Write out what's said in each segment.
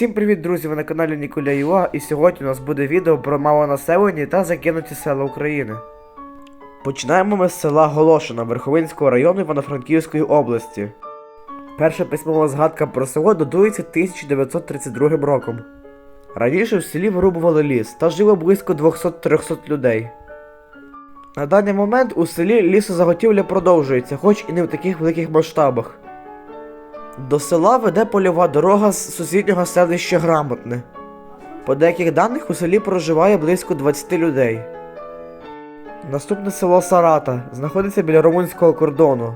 Всім привіт, друзі! Ви на каналі Ніколя Юа, і сьогодні у нас буде відео про малонаселені та закинуті села України. Починаємо ми з села Голошина Верховинського району Івано-Франківської області. Перша письмова згадка про село датується 1932 роком. Раніше в селі вирубували ліс та жило близько 200-300 людей. На даний момент у селі лісозаготівля продовжується, хоч і не в таких великих масштабах. До села веде польова дорога з сусіднього селища Грамотне. По деяких даних у селі проживає близько 20 людей. Наступне село Сарата знаходиться біля румунського кордону.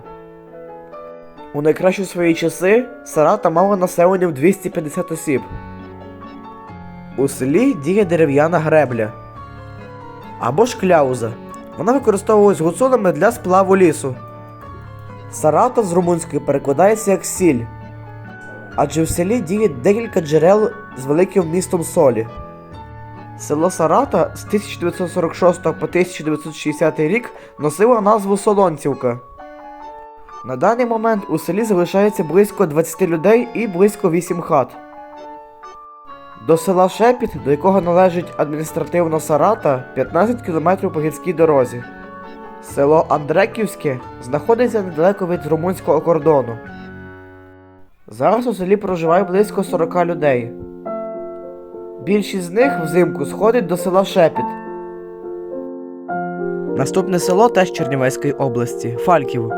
У найкращі свої часи Сарата мала населення в 250 осіб. У селі діє дерев'яна гребля або ж кляуза. Вона використовувалась гуцулами для сплаву лісу. Сарата з румунської перекладається як сіль, адже в селі діє декілька джерел з великим вмістом солі. Село Сарата з 1946 по 1960 рік носило назву Солонцівка. На даний момент у селі залишається близько 20 людей і близько 8 хат. До села Шепіт, до якого належить адміністративно Сарата, 15 км по гірській дорозі. Село Андреківське знаходиться недалеко від румунського кордону. Зараз у селі проживає близько 40 людей. Більшість з них взимку сходить до села Шепіт. Наступне село теж Чернівецької області Фальків.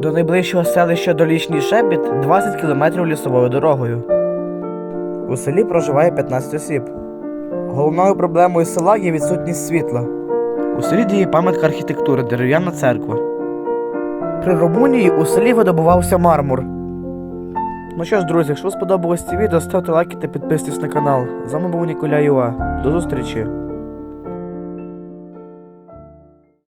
До найближчого селища Долічний Шепіт 20 км лісовою дорогою. У селі проживає 15 осіб. Головною проблемою села є відсутність світла. У селі діє пам'ятка архітектури дерев'яна церква. При Румунії у селі видобувався мармур. Ну що ж, друзі, якщо сподобалось це відео, ставте лайки та підписуйтесь на канал. З вами був Ніколя Юа. До зустрічі!